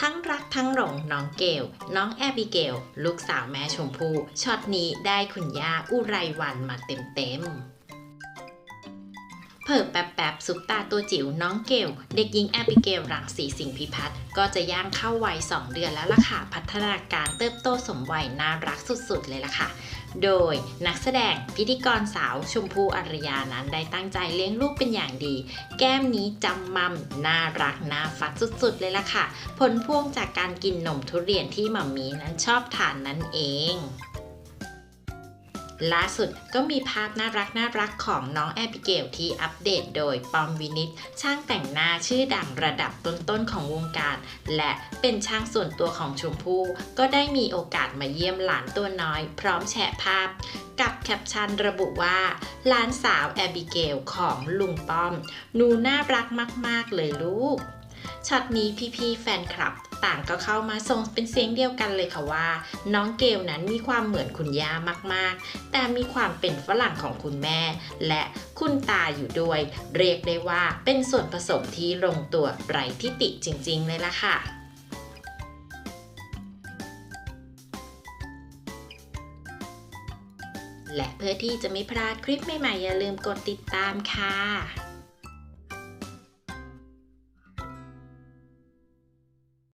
ทั้งรักทั้งหลงน้องเกล น้องแอบิเกล ลูกสาวแม่ชมพู่ช็อตนี้ได้คุณย่าอุไรวันมาเต็มๆ เผิ่แป๊บแป๊บๆซุปตาตัวจิ๋วน้องเกล เด็กหญิงแอบิเกลรังสีสิงห์พิพัฒน์ก็จะย่างเข้าวัย 2 เดือนแล้วล่ะค่ะ พัฒนาการเติบโตสมวัยน่ารักสุดๆ เลยล่ะค่ะ โดยนักแสดงพิธีกรสาวชมพู่อารยานั้นได้ตั้งใจเลี้ยงลูกเป็นอย่างดี แก้มนี้จำมัมน่ารักน่าฟัดสุดๆ เลยล่ะค่ะ ผลพวงจากการกินนมทุเรียนที่หมัมมี่นั้นชอบทานนั่นเอง ล่าสุดก็มีภาพน่ารักน่ารักของน้องแอบิเกลที่อัปเดตโดยปอมวินิตช่างแต่งหน้าชื่อดังระดับต้นๆของวงการ และเป็นช่างส่วนตัวของชมพู่ก็ได้มีโอกาสมาเยี่ยมหลานตัวน้อย พร้อมแชร์ภาพ กับแคปชั่นระบุว่าหลานสาวแอบิเกลของลุงป้อมหนูน่ารักมาก ๆ เลยลูกช็อตนี้พี่ๆแฟนคลับ ต่างก็เข้ามาส่งเป็นเสียงเดียวกันเลยค่ะว่า น้องเกลนั้นมีความเหมือนคุณย่ามากๆ แต่มีความเป็นฝรั่งของคุณแม่ และคุณตาอยู่ด้วย เรียกได้ว่าเป็นส่วนผสมที่ลงตัวไร้ทิติจริง ๆ เลยล่ะค่ะและเพื่อที่จะไม่พลาดคลิปใหม่ๆ อย่าลืมกดติดตามค่ะ